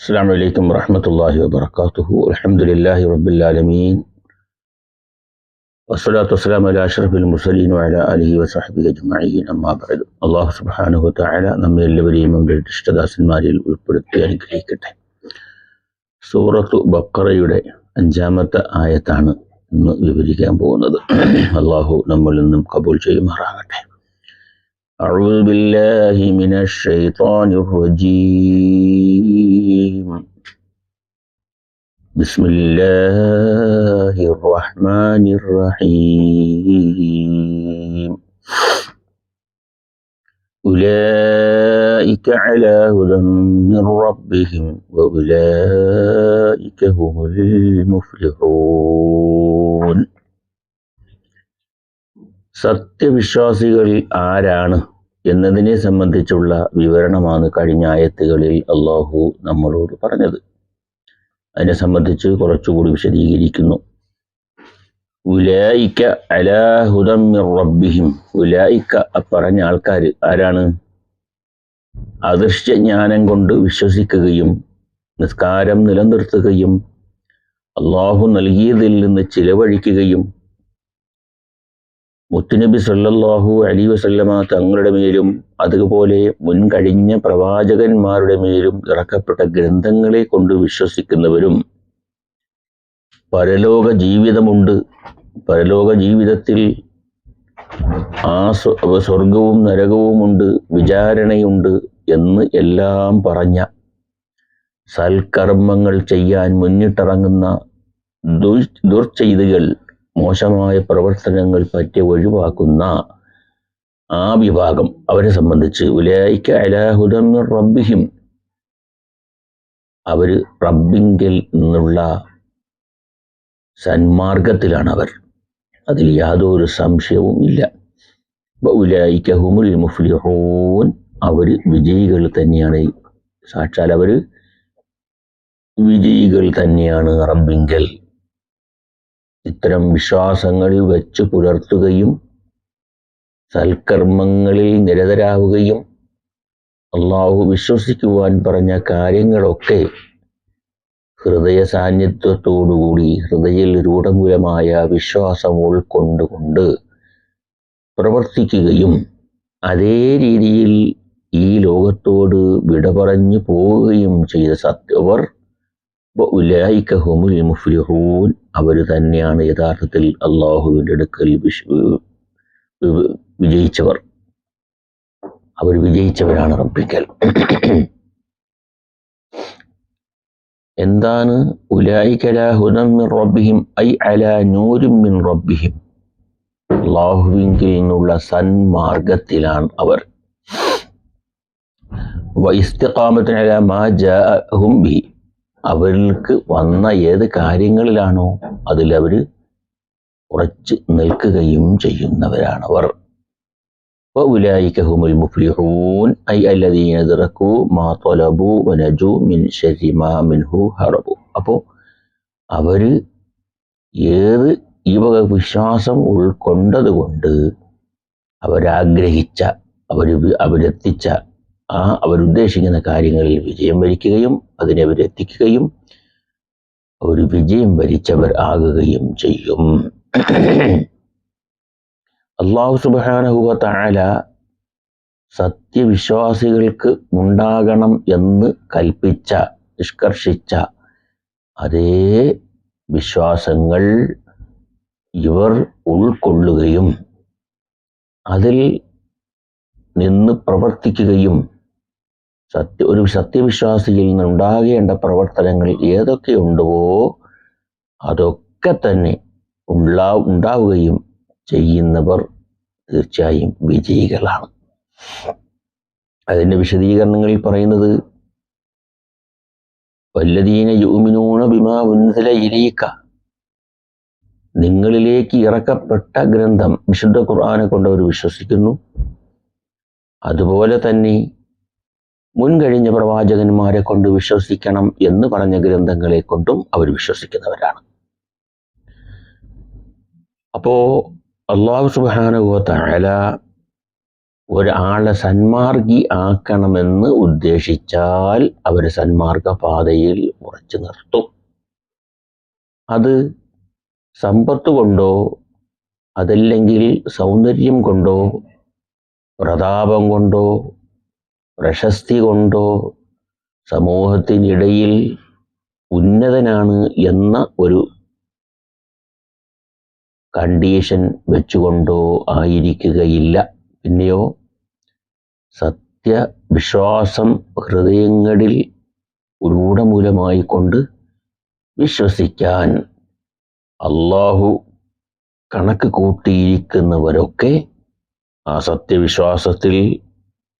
السلام عليكم ورحمة الله وبركاته الحمد لله رب العالمين والصلاة والسلام على أشرف المرسلين وعلى آله وصحبه أجمعين أما بعد അള്ളാഹു സുബ്ഹാനഹു വതആല നമ്മെ എല്ലാവരെയും അവരുടെ ഇഷ്ടദാസന്മാരിൽ ഉൾപ്പെടുത്തി അനുഗ്രഹിക്കട്ടെ സൂറത്തു ബക്കറയുടെ അഞ്ചാമത്തെ ആയത്താണ് ഇന്ന് വിവരിക്കാൻ പോകുന്നത് അള്ളാഹു നമ്മളിൽ നിന്നും കബൂൽ ചെയ്യുമാറാകട്ടെ أعوذ بالله من الشيطان الرجيم بسم الله الرحمن الرحيم أولئك على هدى من ربهم وأولئك هم المفلحون സത്യവിശ്വാസികൾ ആരാണ് എന്നതിനെ സംബന്ധിച്ചുള്ള വിവരണമാണ് കഴിഞ്ഞ ആയത്തുകളിൽ അള്ളാഹു നമ്മളോട് പറഞ്ഞത്. അതിനെ സംബന്ധിച്ച് കുറച്ചുകൂടി വിശദീകരിക്കുന്നു. ഉലായിക്ക അലാഹുദം റബ്ബിഹിം. ഉലായിക്ക പറഞ്ഞ ആൾക്കാർ ആരാണ്? അദൃശ്യജ്ഞാനം കൊണ്ട് വിശ്വസിക്കുകയും നിസ്കാരം നിലനിർത്തുകയും അള്ളാഹു നൽകിയതിൽ നിന്ന് ചിലവഴിക്കുകയും മുത്തുനബി സല്ലല്ലാഹു അലി വസല്ലമ തങ്ങളുടെ മേലും അതുപോലെ മുൻകഴിഞ്ഞ പ്രവാചകന്മാരുടെ മേലും ഇറക്കപ്പെട്ട ഗ്രന്ഥങ്ങളെ കൊണ്ട് വിശ്വസിക്കുന്നവരും പരലോക ജീവിതമുണ്ട്. പരലോക ജീവിതത്തിൽ ആ സ്വ- സ്വർഗവും നരകവുമുണ്ട് വിചാരണയുണ്ട് എന്ന് എല്ലാം പറഞ്ഞ സൽക്കർമ്മങ്ങൾ ചെയ്യാൻ മുന്നിട്ടിറങ്ങുന്ന ദുർ ദുർചെയ്തുകൾ മോശമായ പ്രവർത്തനങ്ങൾ പറ്റി ഒഴിവാക്കുന്ന ആ വിഭാഗം അവരെ സംബന്ധിച്ച് ഉലായിക്ക റബ്ബിഹിം. അവർ റബ്ബിങ്കിൽ നിന്നുള്ള സന്മാർഗത്തിലാണ് അവർ. അതിൽ യാതൊരു സംശയവും ഇല്ല. മുഫ്ലിഹൂൻ. അവർ വിജയികൾ തന്നെയാണ്. സാക്ഷാൽ അവർ വിജയികൾ തന്നെയാണ് റബ്ബിങ്കൽ. ഇത്തരം വിശ്വാസങ്ങൾ വെച്ച് പുലർത്തുകയും സൽക്കർമ്മങ്ങളിൽ നിരതരാവുകയും അള്ളാഹു വിശ്വസിക്കുവാൻ പറഞ്ഞ കാര്യങ്ങളൊക്കെ ഹൃദയ സാന്നിധ്യത്തോടുകൂടി ഹൃദയിൽ രൂഢമൂലമായ വിശ്വാസം ഉൾക്കൊണ്ടുകൊണ്ട് പ്രവർത്തിക്കുകയും അതേ രീതിയിൽ ഈ ലോകത്തോട് വിട പറഞ്ഞു പോവുകയും ചെയ്ത സത്യവർ ഉലായിക്ക മുഫ്ലിഹൂൻ അവർ തന്നെയാണ് യഥാർത്ഥത്തിൽ അള്ളാഹുവിന്റെ അടുക്കൽ വിജയിച്ചവർ. അവർ വിജയിച്ചവരാണ് റബ്ബിക്കൽ. എന്താണ്? റബ്ബിഹിം ഐ അല നൂരും മിൻ റബ്ബിഹിം. അള്ളാഹുവിങ്കിൽ നിന്നുള്ള സന്മാർഗത്തിലാണ് അവർ. വൈസ്തിഖാമത്തിന് മാ ജാഅഹും ബി അവർക്ക് വന്ന ഏത് കാര്യങ്ങളിലാണോ അതിലവർ ഉറച്ച് നിൽക്കുകയും ചെയ്യുന്നവരാണവർ. അവർ മുഫ്ലിഹൂൻ ഐ മാ മിൻ അപ്പോൾ ഏത് ഈ വക വിശ്വാസം ഉൾക്കൊണ്ടതുകൊണ്ട് അവരാഗ്രഹിച്ച അവർ അവരെത്തിച്ച ആ അവരുദ്ദേശിക്കുന്ന കാര്യങ്ങളിൽ വിജയം വരിക്കുകയും അതിനെ അവരെത്തിക്കുകയും ഒരു വിജയം വരിച്ചവർ ആകുകയും ചെയ്യും. അള്ളാഹു സുബാനഹുവ താല സത്യവിശ്വാസികൾക്ക് ഉണ്ടാകണം എന്ന് കൽപ്പിച്ച നിഷ്കർഷിച്ച അതേ വിശ്വാസങ്ങൾ ഇവർ ഉൾക്കൊള്ളുകയും അതിൽ നിന്ന് പ്രവർത്തിക്കുകയും സത്യ ഒരു സത്യവിശ്വാസിയിൽ നിന്നുണ്ടാകേണ്ട പ്രവർത്തനങ്ങൾ ഏതൊക്കെ ഉണ്ടോ അതൊക്കെ തന്നെ ഉണ്ടാ ഉണ്ടാവുകയും ചെയ്യുന്നവർ തീർച്ചയായും വിജയികളാണ്. അതിന്റെ വിശദീകരണങ്ങളിൽ പറയുന്നത് വല്ലതീന യൂമിനൂണ ബിമാ ഉൻസില ഇലയിക്ക നിങ്ങളിലേക്ക് ഇറക്കപ്പെട്ട ഗ്രന്ഥം വിശുദ്ധ ഖുർആാനെ കൊണ്ട് അവർ വിശ്വസിക്കുന്നു. അതുപോലെ തന്നെ മുൻകഴിഞ്ഞ പ്രവാചകന്മാരെ കൊണ്ട് വിശ്വസിക്കണം എന്ന് പറഞ്ഞ ഗ്രന്ഥങ്ങളെ കൊണ്ടും അവർ വിശ്വസിക്കുന്നവരാണ്. അപ്പോ അള്ളാഹു ഒരു ഒരാളെ സന്മാർഗി ആക്കണമെന്ന് ഉദ്ദേശിച്ചാൽ അവർ സന്മാർഗ പാതയിൽ ഉറച്ചു നിർത്തും. അത് സമ്പത്ത് കൊണ്ടോ അതല്ലെങ്കിൽ സൗന്ദര്യം കൊണ്ടോ പ്രതാപം കൊണ്ടോ പ്രശസ്തി കൊണ്ടോ സമൂഹത്തിനിടയിൽ ഉന്നതനാണ് എന്ന ഒരു കണ്ടീഷൻ വെച്ചുകൊണ്ടോ ആയിരിക്കുകയില്ല. പിന്നെയോ സത്യവിശ്വാസം ഹൃദയങ്ങളിൽ ഉരൂഢമൂലമായിക്കൊണ്ട് വിശ്വസിക്കാൻ അള്ളാഹു കണക്ക് കൂട്ടിയിരിക്കുന്നവരൊക്കെ ആ സത്യവിശ്വാസത്തിൽ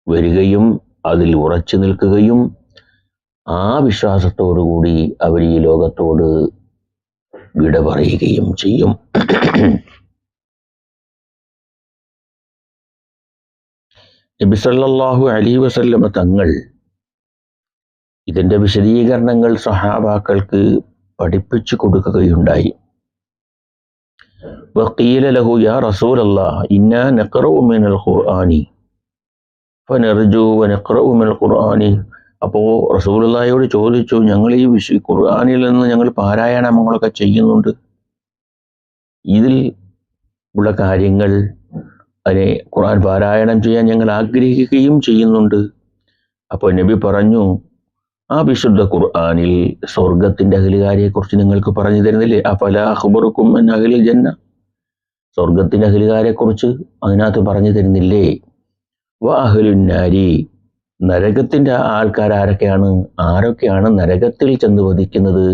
വരികയും അതിൽ ഉറച്ചു നിൽക്കുകയും ആ വിശ്വാസത്തോടുകൂടി അവർ ഈ ലോകത്തോട് വിട പറയുകയും ചെയ്യും. നബിസല്ലാഹു അലി വസല്ലമ തങ്ങൾ ഇതിന്റെ വിശദീകരണങ്ങൾ സഹാബാക്കൾക്ക് പഠിപ്പിച്ചു കൊടുക്കുകയുണ്ടായി. വക്കീല ലഹു യാ റസൂലല്ലാ ഇന്ന നക്കറു മിനൽ ആനി ഖുർആാനി. അപ്പോൾ റസൂലുള്ളയോട് ചോദിച്ചു ഞങ്ങൾ ഈ വിഷു ഖുർആാനിൽ നിന്ന് ഞങ്ങൾ പാരായണമങ്ങളൊക്കെ ചെയ്യുന്നുണ്ട്. ഇതിൽ ഉള്ള കാര്യങ്ങൾ അതിനെ ഖുർആൻ പാരായണം ചെയ്യാൻ ഞങ്ങൾ ആഗ്രഹിക്കുകയും ചെയ്യുന്നുണ്ട്. അപ്പോൾ നബി പറഞ്ഞു ആ വിശുദ്ധ ഖുർആാനിൽ സ്വർഗത്തിന്റെ അഖിലുകാരെക്കുറിച്ച് നിങ്ങൾക്ക് പറഞ്ഞു തരുന്നില്ലേ? ആ പല അഹ്ബറുക്കും അഖിലിൽ ജന്ന? സ്വർഗത്തിന്റെ അഖിലുകാരെക്കുറിച്ച് അതിനകത്ത് പറഞ്ഞു തരുന്നില്ലേ? വ അഹ്ലുന്നാരി. നരകത്തിന്റെ ആൾക്കാർ ആരൊക്കെയാണ് ആരൊക്കെയാണ് നരകത്തിൽ ചെന്ന് വധിക്കുന്നത്?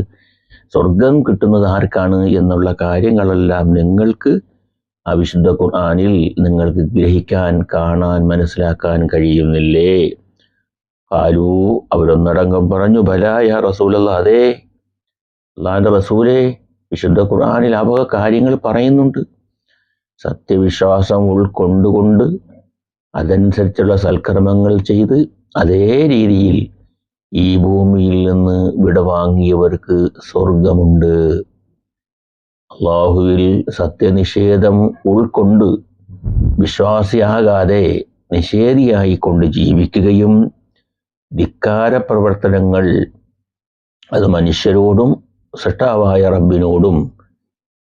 സ്വർഗം കിട്ടുന്നത് ആർക്കാണ് എന്നുള്ള കാര്യങ്ങളെല്ലാം നിങ്ങൾക്ക് ആ വിശുദ്ധ ഖുർആാനിൽ നിങ്ങൾക്ക് ഗ്രഹിക്കാൻ കാണാൻ മനസ്സിലാക്കാൻ കഴിയുന്നില്ലേ? ഹാലു അവരൊന്നടങ്കം പറഞ്ഞു ബലായ റസൂലല്ല. അതെ അള്ളാഹിന്റെ റസൂലെ വിശുദ്ധ ഖുർആാനിൽ ആ കാര്യങ്ങൾ പറയുന്നുണ്ട്. സത്യവിശ്വാസം ഉൾക്കൊണ്ടുകൊണ്ട് അതനുസരിച്ചുള്ള സൽക്കർമ്മങ്ങൾ ചെയ്ത് അതേ രീതിയിൽ ഈ ഭൂമിയിൽ നിന്ന് വിടവാങ്ങിയവർക്ക് സ്വർഗമുണ്ട്. അള്ളാഹുവിൽ സത്യനിഷേധം ഉൾക്കൊണ്ട് വിശ്വാസിയാകാതെ നിഷേധിയായിക്കൊണ്ട് ജീവിക്കുകയും ധിക്കാര പ്രവർത്തനങ്ങൾ അത് മനുഷ്യരോടും സൃഷ്ടാവായ റബ്ബിനോടും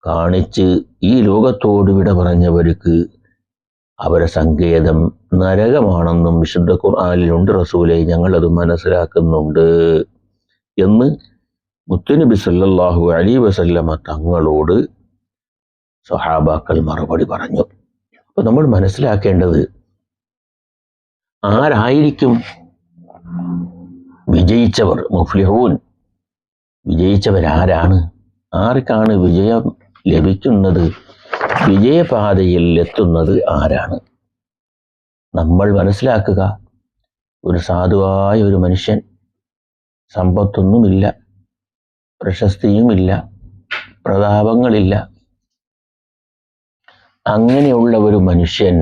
കാണിച്ച് ഈ ലോകത്തോട് വിട പറഞ്ഞവർക്ക് അവരെ സങ്കേതം നരകമാണെന്നും വിശുദ്ധ ഖുർആാനിലുണ്ട് റസൂലെ ഞങ്ങളത് മനസ്സിലാക്കുന്നുണ്ട് എന്ന് മുത്തുനബി സല്ലാഹു അലി വസല്ലമ തങ്ങളോട് സഹാബാക്കൾ മറുപടി പറഞ്ഞു. അപ്പൊ നമ്മൾ മനസ്സിലാക്കേണ്ടത് ആരായിരിക്കും വിജയിച്ചവർ മുഫ്ലിഹൂൻ? വിജയിച്ചവരാരാണ്? ആർക്കാണ് വിജയം ലഭിക്കുന്നത്? വിജയപാതയിൽ എത്തുന്നത് ആരാണ്? നമ്മൾ മനസ്സിലാക്കുക. ഒരു സാധുവായ ഒരു മനുഷ്യൻ സമ്പത്തൊന്നുമില്ല പ്രശസ്തിയുമില്ല പ്രതാപങ്ങളില്ല. അങ്ങനെയുള്ള ഒരു മനുഷ്യൻ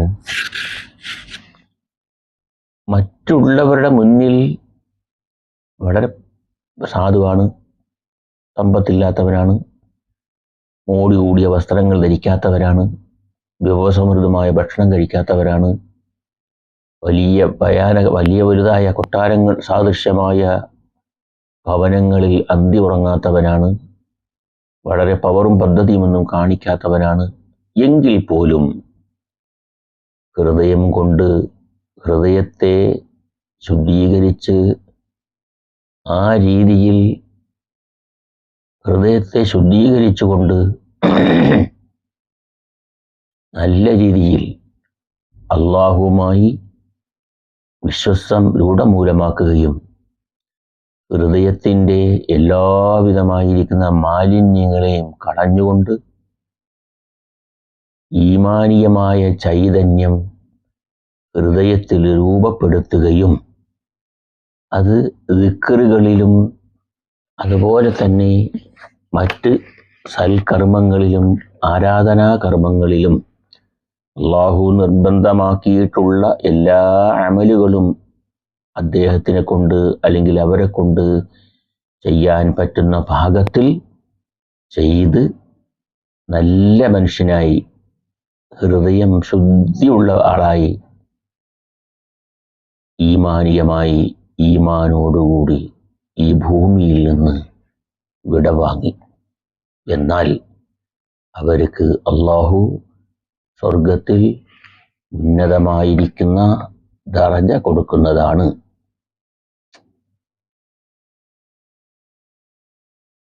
മറ്റുള്ളവരുടെ മുന്നിൽ വളരെ സാധുവാണ് സമ്പത്തില്ലാത്തവരാണ് മോടി കൂടിയ വസ്ത്രങ്ങൾ ധരിക്കാത്തവരാണ് വിഭവസമൃദ്ധമായ ഭക്ഷണം കഴിക്കാത്തവരാണ് വലിയ ഭയാനക വലിയ വലുതായ കൊട്ടാരങ്ങൾ സാദൃശ്യമായ ഭവനങ്ങളിൽ അന്തി ഉറങ്ങാത്തവനാണ്. വളരെ പവറും പദ്ധതിയുമൊന്നും കാണിക്കാത്തവനാണ്. എങ്കിൽ പോലും ഹൃദയം കൊണ്ട് ഹൃദയത്തെ ശുദ്ധീകരിച്ച് ആ രീതിയിൽ ഹൃദയത്തെ ശുദ്ധീകരിച്ചുകൊണ്ട് നല്ല രീതിയിൽ അള്ളാഹുവുമായി വിശ്വസം രൂഢമൂലമാക്കുകയും ഹൃദയത്തിന്റെ എല്ലാവിധമായിരിക്കുന്ന മാലിന്യങ്ങളെയും കളഞ്ഞുകൊണ്ട് ഈമാനീയമായ ചൈതന്യം ഹൃദയത്തിൽ രൂപപ്പെടുത്തുകയും അത് ദിക്കറുകളിലും അതുപോലെ തന്നെ മറ്റ് സൽക്കർമ്മങ്ങളിലും ആരാധനാകർമ്മങ്ങളിലും അള്ളാഹു നിർബന്ധമാക്കിയിട്ടുള്ള എല്ലാ അമലുകളും അദ്ദേഹത്തിനെ കൊണ്ട് അല്ലെങ്കിൽ അവരെ കൊണ്ട് ചെയ്യാൻ പറ്റുന്ന ഭാഗത്തിൽ ചെയ്ത് നല്ല മനുഷ്യനായി ഹൃദയം ശുദ്ധിയുള്ള ആളായി ഈമാനീയമായി ഈമാനോടുകൂടി ഈ ഭൂമിയിൽ നിന്ന് വിടവാങ്ങി. എന്നാൽ അവർക്ക് അള്ളാഹു സ്വർഗത്തിൽ ഉന്നതമായിരിക്കുന്ന ദറജ കൊടുക്കുന്നതാണ്.